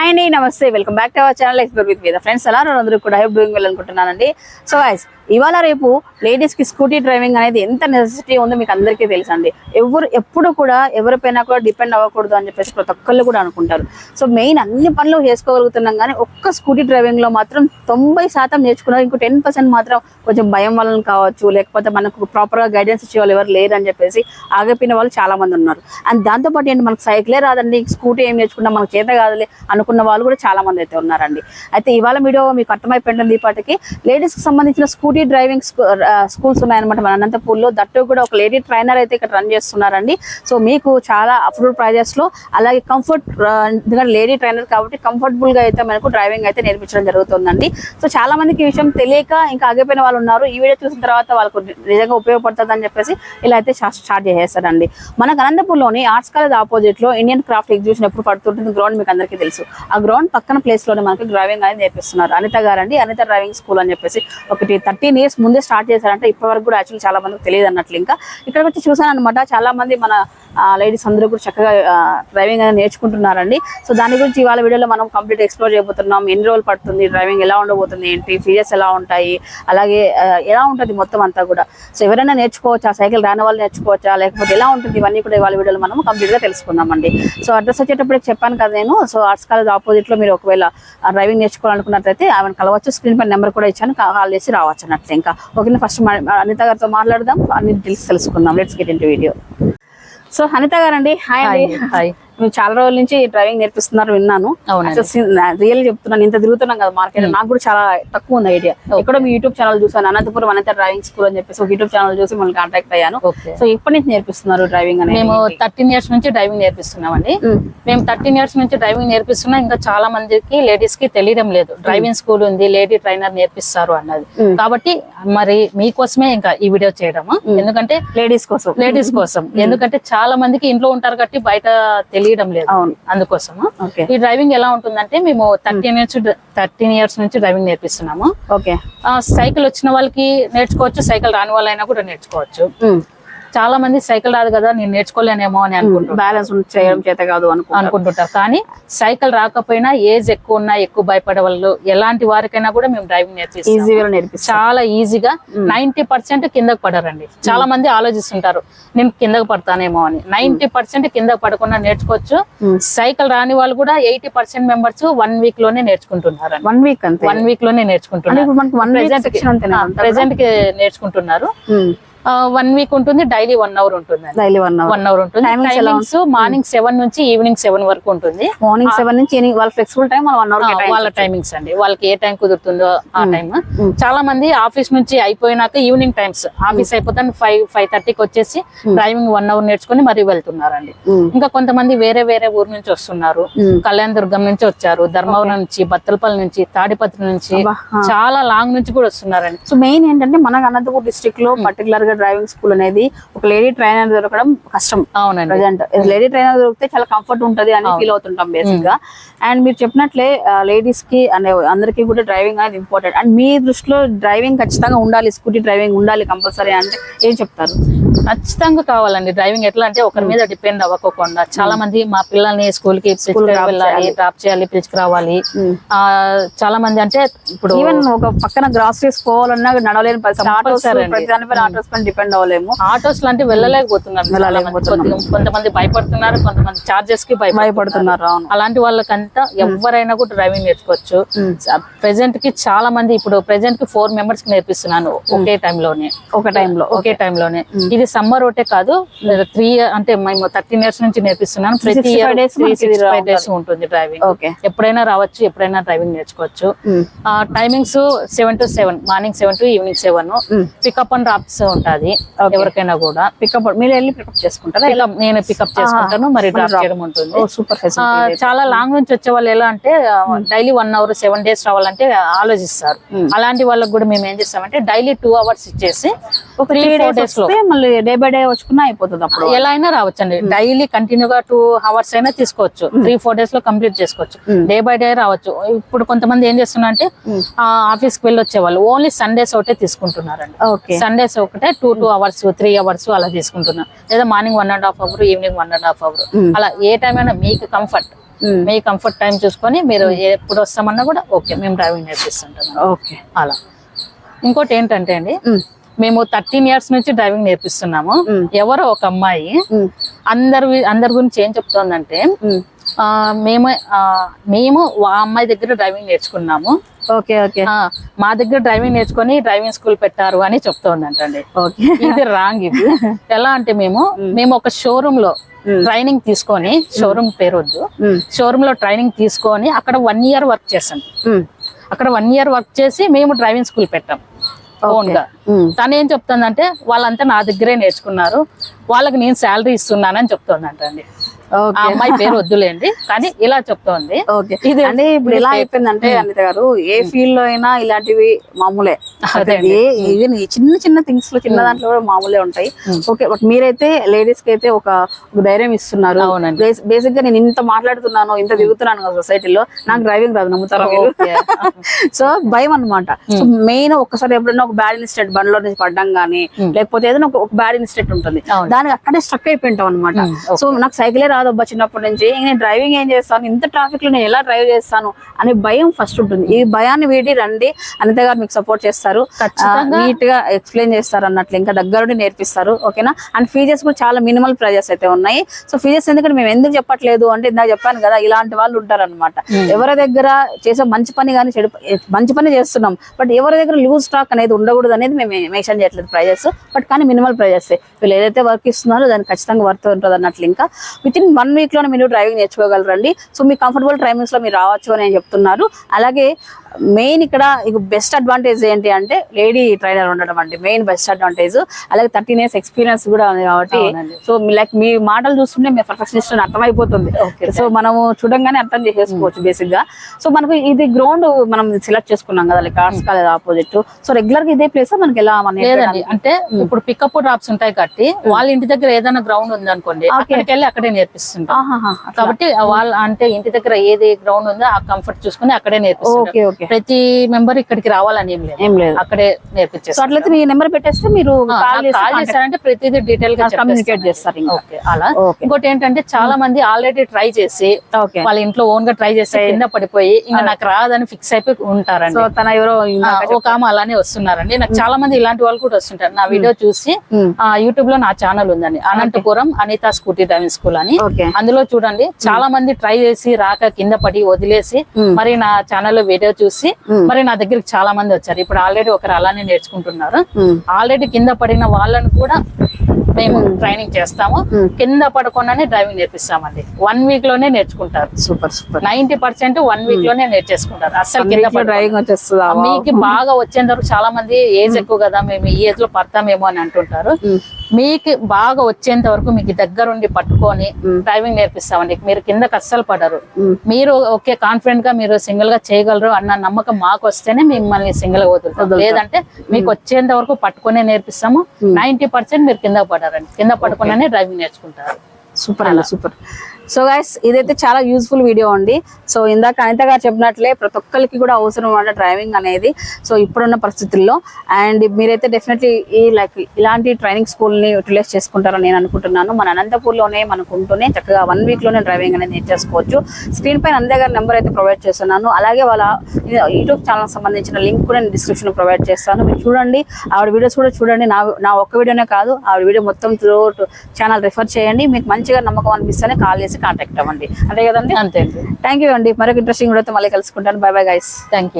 And namaste. Welcome back to our channel explore with మీద friends ఎలా అందరూ కూడా హైప్ డూయింగ్ వెళ్ళాలనుకుంటున్నానండి సో గైస్ ఇవాళ రేపు లేడీస్కి స్కూటీ డ్రైవింగ్ అనేది ఎంత నెసెసిటీ ఉందో మీకు అందరికీ తెలుసు అండి ఎవరు ఎప్పుడు కూడా ఎవరిపైనా కూడా డిపెండ్ అవ్వకూడదు అని చెప్పేసి ప్రతి ఒక్కళ్ళు కూడా అనుకుంటారు. సో మెయిన్ అన్ని పనులు చేసుకోగలుగుతున్నాం కానీ ఒక్క స్కూటీ డ్రైవింగ్లో మాత్రం తొంభై శాతం నేర్చుకున్నారు. ఇంకో టెన్ పర్సెంట్ మాత్రం కొంచెం భయం వలన కావచ్చు లేకపోతే మనకు ప్రాపర్గా గైడెన్స్ ఇచ్చే వాళ్ళు ఎవరు లేరు అని చెప్పేసి ఆగిపోయిన వాళ్ళు చాలామంది ఉన్నారు. అండ్ దాంతో పాటు ఏంటి మనకు సైకిలే రాదండి. స్కూటీ ఏం నేర్చుకున్నా మనకు చేత కాదులే అను అనుకున్న వాళ్ళు కూడా చాలా మంది అయితే ఉన్నారండి. అయితే ఇవాళ వీడియో మీకు అర్థమైపోయింది దీపాటికి లేడీస్కి సంబంధించిన స్కూటీ డ్రైవింగ్ స్కూల్స్ ఉన్నాయన్నమాట మన అనంతపూర్లో. దట్టు కూడా ఒక లేడీ ట్రైనర్ అయితే ఇక్కడ రన్ చేస్తున్నారండి. సో మీకు చాలా అఫోర్డబుల్ ప్రైజెస్లో అలాగే కంఫర్ట్ ఎందుకంటే లేడీ ట్రైనర్ కాబట్టి కంఫర్టబుల్గా అయితే మనకు డ్రైవింగ్ అయితే నేర్పించడం జరుగుతుందండి. సో చాలా మందికి ఈ విషయం తెలియక ఇంకా ఆగిపోయిన వాళ్ళు ఉన్నారు. ఈ వీడియో చూసిన తర్వాత వాళ్ళకు నిజంగా ఉపయోగపడుతుంది అని చెప్పేసి ఇలా అయితే స్టార్ట్ చేసేస్తారండి మనకు అనంతపూర్లోని ఆర్ట్స్ కాలేజ్ ఆపోజిట్లో ఇండియన్ క్రాఫ్ట్ ఎగ్జిబిషన్ ఎప్పుడు పడుతుంటుంది గ్రౌండ్ మీకు అందరికీ తెలుసు. ఆ గ్రౌండ్ పక్కన ప్లేస్లోనే మనకి డ్రైవింగ్ అనేది నేర్పిస్తున్నారు. అనిత గారండి అనిత డ్రైవింగ్ స్కూల్ అని చెప్పేసి ఒకటి థర్టీన్ ఇయర్స్ ముందే స్టార్ట్ చేశారంటే ఇప్పటి వరకు కూడా యాక్చువల్లీ చాలా మందికి తెలియదు అన్నట్లు ఇంకా. ఇక్కడికి వచ్చి చూసాను అనమాట చాలా మంది మన లేడీస్ అందరూ కూడా చక్కగా డ్రైవింగ్ అనేది నేర్చుకుంటున్నారండి. సో దాని గురించి ఇవాళ వీడియోలో మనం కంప్లీట్ ఎక్స్ప్లోర్ చేయబోతున్నాం. ఎన్ని రోజులు పడుతుంది డ్రైవింగ్ ఎలా ఉండబోతుంది ఏంటి ఫీజెస్ ఎలా ఉంటాయి అలాగే ఎలా ఉంటుంది మొత్తం అంతా కూడా. సో ఎవరైనా నేర్చుకోవచ్చా సైకిల్ రాని వాళ్ళు నేర్చుకోవచ్చా లేకపోతే ఎలా ఉంటుంది ఇవన్నీ కూడా ఇవాళ వీడియోలో మనం కంప్లీట్గా తెలుసుకుందామండి. సో అడ్రస్ వచ్చేటప్పుడు చెప్పాను కదా నేను సో ఆర్ట్స్ కాలేజ్ ఆపోజిట్లో మీరు ఒకవేళ డ్రైవింగ్ నేర్చుకోవాలనుకున్నట్లయితే ఆమెను కలవచ్చు స్క్రీన్ పైన నెంబర్ కూడా ఇచ్చాను కాల్ చేసి రావచ్చు అన్నట్లు. ఇంకా ఓకే ఫస్ట్ అనిత గారితో మాట్లాడదాం అన్ని డీటెయిల్స్ తెలుసుకుందాం. Let's get in video so Anitha గారండి. హాయ్ హాయ్ చాలా రోజుల నుంచి డ్రైవింగ్ నేర్పిస్తున్నారు విన్నాను. రియల్ చెప్తున్నాను ఇంత తిరుగుతున్నాం కదా మార్కెట్. నాకు కూడా చాలా తక్కువ ఉంది ఐడియా. ఎక్కడో మీ యూట్యూబ్ ఛానల్ చూసాను అనంతపురం అనంత డ్రైవింగ్ స్కూల్ అని చెప్పేసి ఒక యూట్యూబ్ ఛానల్ చూసి మళ్ళీ కాంటాక్ట్ అయ్యాను. సో ఎప్పటి నుంచి నేర్పిస్తున్నారు డ్రైవింగ్ అనేది మేము థర్టీన్ ఇయర్స్ నుంచి డ్రైవింగ్ నేర్పిస్తున్నామండి. మ్మ్. మేము థర్టీన్ ఇయర్స్ నుంచి డ్రైవింగ్ నేర్పిస్తున్నా ఇంకా చాలా మందికి లేడీస్కి తెలియడం లేదు. డ్రైవింగ్ స్కూల్ ఉంది లేడీ ట్రైనర్ నేర్పిస్తారు అన్నది. కాబట్టి మరి మీకోసమే ఇంకా ఈ వీడియో చేయడము. ఎందుకంటే లేడీస్ కోసం. లేడీస్ కోసం. ఎందుకంటే చాలా మందికి ఇంట్లో ఉంటారు కాబట్టి బయట తెలియడం లేదు. అవును. అందుకోసము. ఓకే. ఈ డ్రైవింగ్ ఎలా ఉంటుందంటే మేము థర్టీన్ ఇయర్స్ థర్టీన్ ఇయర్స్ నుంచి డ్రైవింగ్ నేర్పిస్తున్నాము. ఓకే. సైకిల్ వచ్చిన వాళ్ళకి నేర్చుకోవచ్చు సైకిల్ రాని వాళ్ళైనా కూడా నేర్చుకోవచ్చు. చాలా మంది సైకిల్ రాదు కదా నేను నేర్చుకోలేనేమో అని అనుకుంటారు బ్యాలెన్స్ చేయడం చేత కాదు అనుకో అనుకుంటుంటారు. కానీ సైకిల్ రాకపోయినా ఏజ్ ఎక్కువ ఉన్నా ఎక్కువ భయపడే వాళ్ళు ఎలాంటి వారికైనా కూడా మేము డ్రైవింగ్ నేర్పిస్తాం ఈజీగా నేర్పిస్తాం. చాలా ఈజీగా నైన్టీ పర్సెంట్ కిందకు పడరండి. చాలా మంది ఆలోచిస్తుంటారు నేను కిందకు పడతానేమో అని. నైన్టీ పర్సెంట్ కిందకు పడకుండా నేర్చుకోవచ్చు. సైకిల్ రాని వాళ్ళు కూడా ఎయిటీ పర్సెంట్ మెంబర్స్ వన్ వీక్లోనే నేర్చుకుంటున్నారు వన్ వీక్ అంతే? వన్ వీక్లోనే నేర్చుకుంటున్నారు. ప్రెసెంట్కి నేర్చుకుంటున్నారు. వన్ వీక్ ఉంటుంది డైలీ వన్ అవర్ ఉంటుంది daily one hour one hour ఉంటుంది. టైమింగ్స్ మార్నింగ్ సెవెన్ నుంచి ఈవినింగ్ సెవెన్ వరకు ఉంటుంది. మార్నింగ్ సెవెన్ నుంచి వాళ్ళ ఫ్లెక్సిబుల్ టైం వన్ అవర్ వాళ్ళ టైమింగ్స్ అండి. వాళ్ళకి ఏ టైం కుదురుతుందో ఆ టైం చాలా మంది ఆఫీస్ నుంచి అయిపోయినాక ఈవినింగ్ టైమ్స్ ఆఫీస్ అయిపోతాను ఫైవ్ ఫైవ్ థర్టీకి వచ్చేసి డ్రైవింగ్ వన్ అవర్ నేర్చుకుని మరీ వెళ్తున్నారండి. ఇంకా కొంతమంది వేరే వేరే ఊరు నుంచి వస్తున్నారు. కళ్యాణ దుర్గం నుంచి వచ్చారు ధర్మవరం నుంచి బత్తలపల్లి నుంచి తాడిపత్రి నుంచి చాలా లాంగ్ నుంచి కూడా వస్తున్నారండి. సో మెయిన్ ఏంటంటే మన అనంతపూర్ డిస్ట్రిక్ట్లో పర్టికులర్గా డ్రైవింగ్ స్కూల్ అనేది ఒక లేడీ ట్రైనర్ దొరకడం కష్టం అవునండి. ప్రజెంట్. లేడీ ట్రైనర్ దొరికితే చాలా కంఫర్ట్ ఉంటది అని ఫీల్ అవుతుంటాం బేసిక్గా అండ్ మీరు చెప్పినట్లే లేడీస్కి అనే అందరికీ కూడా డ్రైవింగ్ అనేది ఇంపార్టెంట్. అండ్ మీ దృష్టిలో డ్రైవింగ్ ఖచ్చితంగా ఉండాలి స్కూటీ డ్రైవింగ్ ఉండాలి కంపల్సరీ అంటే ఏం చెప్తారు? ఖచ్చితంగా కావాలండి. డ్రైవింగ్ ఎట్లా అంటే ఒకరి మీద డిపెండ్ అవ్వకోకుండా. చాలా మంది మా పిల్లల్ని స్కూల్కి వెళ్ళాలి డ్రాప్ చేయాలి పిలుచుకురావాలి. ఆ చాలా మంది అంటే ఇప్పుడు ఈవెన్ ఒక పక్కన గ్రాసరీస్ పోవాలన్నా నడవలేని పరిస్థితి. ఆటోస్ పైన డిపెండ్ అవ్వలేము. ఆటోస్ లాంటి వెళ్ళలేకపోతున్నారు కొంతమంది భయపడుతున్నారు కొంతమంది చార్జెస్కి భయపడుతున్నారు. అలాంటి వాళ్ళకంతా ఎవరైనా కూడా డ్రైవింగ్ నేర్చుకోవచ్చు. ప్రెసెంట్కి చాలా మంది ఇప్పుడు ప్రెసెంట్కి ఫోర్ మెంబర్స్కి నేర్పిస్తున్నాను ఒకే లోనే. ఒక టైంలో ఒకే లోనే. ఇది సమ్మర్ ఒకటే కాదు త్రీ అంటే మేము థర్టీన్ ఇయర్స్ నుంచి నేర్పిస్తున్నాను. ప్రతి 65 ఇయర్ ఫైవ్ డేస్ ఉంటుంది డ్రైవింగ్ ఎప్పుడైనా రావచ్చు ఎప్పుడైనా డ్రైవింగ్ నేర్చుకోవచ్చు. Timings seven to seven morning seven to evening seven pickup and drops ఉంటది ఎవరికైనా కూడా. పికప్ మీరు వెళ్ళి పికప్ చేసుకుంటారా? పికప్ నేను పికప్ చేసుకుంటాను మరి డ్రాప్ చేయడం ఉంటుంది. సూపర్ చాలా లాంగ్ నుంచి వచ్చే వాళ్ళు ఎలా అంటే daily one hour seven days రావాలంటే ఆలోచిస్తారు. అలాంటి వాళ్ళకి కూడా మేము ఏం చేస్తామంటే డైలీ టూ అవర్స్ ఇచ్చేసి ఒక త్రీ డేస్లో మళ్ళీ డే బై డే వచ్చుకున్నా అయిపోతుంది అప్పుడు. ఎలా అయినా రావచ్చు అండి డైలీ కంటిన్యూగా టూ అవర్స్ అయినా తీసుకోవచ్చు. త్రీ ఫోర్ డేస్లో కంప్లీట్ చేసుకోవచ్చు. డే బై డే రావచ్చు. ఇప్పుడు కొంతమంది ఏం చేస్తున్నా అంటే ఆఫీస్కి వెళ్ళి వచ్చే వాళ్ళు. ఓన్లీ సండేస్ ఒకటే తీసుకుంటున్నారండి. ఓకే సండేస్ ఒకటే two two hours three hours అలా తీసుకుంటున్నాం. లేదా morning one and half hour evening one and half hour అలా ఏ టైం అయినా మీకు కంఫర్ట్ ఉమ్. మీ కంఫర్ట్ టైం చూసుకొని మీరు ఎప్పుడు వస్తామన్నా కూడా ఓకే మేము డ్రైవింగ్ నేర్పిస్తుంటాం ఓకే. అలా. ఇంకోటి ఏంటంటే అండి ఉమ్. మేము థర్టీన్ ఇయర్స్ నుంచి డ్రైవింగ్ నేర్పిస్తున్నాము. ఎవరో ఒక అమ్మాయి. అందరి అందరి గురించి ఏం చెప్తోందంటే మేము ఆ, మేము ఆ అమ్మాయి దగ్గర డ్రైవింగ్ నేర్చుకున్నాము. Okay okay. మా దగ్గర డ్రైవింగ్ నేర్చుకొని డ్రైవింగ్ స్కూల్ పెట్టారు అని చెప్తోందంటండి. ఓకే. ఇది రాంగ్ ఇది. ఎలా అంటే మేము మేము. ఒక షోరూమ్లో ట్రైనింగ్ తీసుకొని షోరూమ్ పేరు వద్దు. షోరూమ్లో ట్రైనింగ్ తీసుకొని అక్కడ వన్ ఇయర్ వర్క్ చేసాం. అక్కడ వన్ ఇయర్ వర్క్ చేసి మేము డ్రైవింగ్ స్కూల్ పెట్టాం. ఓన్గా. తను ఏం చెప్తుందంటే వాళ్ళంతా నా దగ్గరే నేర్చుకున్నారు. వాళ్ళకి నేను శాలరీ ఇస్తున్నానని చెప్తోందంటండి. ఆ అమ్మాయి పేరు వద్దులేండి కానీ ఇలా చెప్తోంది. ఇది అంటే ఇప్పుడు ఎలా అయిపోయిందంటే అనిత గారు ఏ ఫీల్డ్లో అయినా ఇలాంటివి మామూలే. అదే అంటే ఏ- even ఈ చిన్న చిన్న థింగ్స్లో చిన్న దాంట్లో కూడా మామూలే ఉంటాయి. ఓకే బట్ మీరైతే లేడీస్కి అయితే ఒక ధైర్యం ఇస్తున్నారు. బేసిక్గా నేను ఇంత మాట్లాడుతున్నాను ఇంత తిరుగుతున్నాను కదా సొసైటీలో నాకు డ్రైవింగ్ రాదు నమ్ముతారా. సో భయం అనమాట మెయిన్ ఒక్కసారి ఎప్పుడైనా ఒక బ్యాడ్ ఇన్సిడెంట్ బండ్లో నుంచి పడ్డం గానీ లేకపోతే ఏదైనా ఒక బ్యాడ్ ఇన్సిడెంట్ ఉంటుంది. దానికి అక్కడే స్ట్రక్ అయిపోయింటాం అనమాట సో నాకు సైకిలే రాదు అబ్బా చిన్నప్పటి నుంచి. నేను డ్రైవింగ్ ఏం చేస్తాను? ఇంత ట్రాఫిక్లో నేను ఎలా డ్రైవ్ చేస్తాను? అనే భయం ఫస్ట్ ఉంటుంది. ఈ భయాన్ని వీడి రండి. అనిత గారు మీకు సపోర్ట్ చేస్తారు. నీట్గా ఎక్స్ప్లెయిన్ చేస్తారు అన్నట్లు. ఇంకా దగ్గరుండి నేర్పిస్తారు. ఓకేనా? అండ్ ఫీజెస్ కూడా చాలా మినిమల్ ప్రైజెస్ అయితే ఉన్నాయి. సో ఫీజెస్ ఎందుకంటే మేము ఎందుకు చెప్పట్లేదు? అంటే ఇందాక చెప్పాను కదా ఇలాంటి వాళ్ళు ఉంటారు అనమాట ఎవరి దగ్గర చేసే మంచి పని కానీ చెడు మంచి పని చేస్తున్నాం. బట్ ఎవరి దగ్గర లూజ్ స్టాక్ అనేది ఉండకూడదు అనేది మేము మెన్షన్ చేయట్లేదు ప్రైజెస్ బట్ కానీ మినిమల్ ప్రైజెస్ వీళ్ళు ఏదైతే వర్క్ ఇస్తున్నారో దానికి ఖచ్చితంగా వర్త్ ఉంటుంది అన్నట్లు ఇంకా. విత్ ఇన్ వన్ వీక్లోనే మీరు డ్రైవింగ్ నేర్చుకోగలరండి. సో మీ కంఫర్టబుల్ టైమింగ్స్లో మీరు రావచ్చు అని చెప్తున్నారు. అలాగే మెయిన్ ఇక్కడ ఇక బెస్ట్ అడ్వాంటేజ్ ఏంటి అంటే లేడీ ట్రైనర్ ఉండడం అండి. మెయిన్ బెస్ట్ అడ్వాంటేజ్ అలాగే థర్టీన్ ఇయర్స్ ఎక్స్పీరియన్స్ కూడా ఉంది కాబట్టి. సో లైక్ మీ మాటలు చూస్తుంటే మీ పర్ఫెక్షనిస్ట్ అర్థమైపోతుంది. సో మనము చూడంగానే అర్థం చేసేసుకోవచ్చు బేసిక్గా. సో మనకు ఇది గ్రౌండ్ మనం సెలెక్ట్ చేసుకున్నాం కదా like arts college opposite so రెగ్యులర్గా ఇదే ప్లేస్ మనకి ఎలా లేదండి. అంటే ఇప్పుడు పికప్ డ్రాప్స్ ఉంటాయి కాబట్టి వాళ్ళ ఇంటి దగ్గర ఏదైనా గ్రౌండ్ ఉంది అనుకోండి అక్కడికి వెళ్ళి అక్కడే నేర్పిస్తుంటాం. కాబట్టి వాళ్ళ అంటే ఇంటి దగ్గర ఏది గ్రౌండ్ ఉందో ఆ కంఫర్ట్ చూసుకుని అక్కడే ఓకే ప్రతి మెంబర్ ఇక్కడికి రావాలని ఏం లేదు. ఏం లేదు. అక్కడే సో నేర్పించేస్తాం అట్లయితే మీ నెంబర్ పెట్టేస్తే మీరు కాల్ చేసి కాల్ చేశారంటే ప్రతిదీ డీటెయిల్గా కమ్యూనికేట్ చేస్తారు అలా. ఇంకోటి ఏంటంటే చాలా మంది ఆల్రెడీ ట్రై చేసి వాళ్ళ ఇంట్లో ఓన్గా ట్రై చేసి కింద పడిపోయి ఇంకా నాకు రాదని ఫిక్స్ అయిపోయి ఉంటారండి. తన ఎవరో ఒక ఆమె అలానే వస్తున్నారండి. నాకు చాలా మంది ఇలాంటి వాళ్ళు కూడా వస్తుంటారు. నా వీడియో చూసి యూట్యూబ్లో నా ఛానల్ ఉందండి Anantapuram Anitha scooty driving school అని. అందులో చూడండి చాలా మంది ట్రై చేసి రాక కింద పడి వదిలేసి. మరి నా ఛానల్లో వీడియో చూసి. మరి నా దగ్గరికి చాలా మంది వచ్చారు. ఇప్పుడు ఆల్రెడీ ఒకరు అలానే నేర్చుకుంటున్నారు. ఆల్రెడీ కింద పడిన వాళ్ళని కూడా మేము ట్రైనింగ్ చేస్తాము. కింద పడకుండానే డ్రైవింగ్ నేర్పిస్తామండి. వన్ వీక్లోనే నేర్చుకుంటారు. Super super. Ninety percent one వీక్లోనే నేర్చేసుకుంటారు. అసలు కింద డ్రైవింగ్ వచ్చేస్తుందా? మీకు బాగా వచ్చేంత వరకు చాలా మంది ఏజ్ ఎక్కువ కదా మేము ఈ ఏజ్లో పడతామేమో అని అంటుంటారు. మీకు బాగా వచ్చేంత వరకు మీకు దగ్గరుండి పట్టుకొని డ్రైవింగ్ నేర్పిస్తామండి. మీరు కిందకి అస్సలు పడరు. మీరు ఓకే కాన్ఫిడెంట్గా మీరు సింగిల్గా చేయగలరు అన్న నమ్మకం మాకు వస్తేనే మిమ్మల్ని సింగిల్గా వదులుతాం. లేదంటే మీకు వచ్చేంత వరకు పట్టుకునే నేర్పిస్తాము. నైన్టీ పర్సెంట్ మీరు కింద పడారండి. కింద పట్టుకునే డ్రైవింగ్ నేర్చుకుంటారు. సూపర్ అండి సూపర్. సో గైస్ ఇదైతే చాలా యూస్ఫుల్ వీడియో అండి. సో ఇందాక అనిత గారు చెప్పినట్లే ప్రతి ఒక్కరికి కూడా అవసరం అన్నమాట డ్రైవింగ్ అనేది. సో ఇప్పుడున్న పరిస్థితుల్లో అండ్ మీరైతే డెఫినెట్లీ ఈ లైక్ ఇలాంటి ట్రైనింగ్ స్కూల్ని యూటిలైజ్ చేసుకుంటారని నేను అనుకుంటున్నాను. మన అనంతపూర్లోనే మనకు ఉంటూనే చక్కగా వన్ వీక్లోనే డ్రైవింగ్ అనేది నేర్చేసుకోవచ్చు. స్క్రీన్ పైన అనిత గారి నెంబర్ అయితే ప్రొవైడ్ చేస్తున్నాను. అలాగే వాళ్ళ యూట్యూబ్ ఛానల్ సంబంధించిన లింక్ కూడా నేను డిస్క్రిప్షన్ ప్రొవైడ్ చేస్తాను. మీరు చూడండి ఆవిడ వీడియోస్ కూడా చూడండి. నా నా ఒక్క వీడియోనే కాదు ఆవిడ వీడియో మొత్తం త్రూ ఛానల్ రిఫర్ చేయండి. మీకు మంచిగా నమ్మకం అనిపిస్తేనే కాల్ చేసి కాంటాక్ట్ అవ్వండి. అంతే కదండి? అంతే థ్యాంక్ యూ అండి. మరొక ఇంట్రెస్టింగ్ వీడియోతో మళ్ళీ కలుసుకుంటాను. Bye bye guys thank you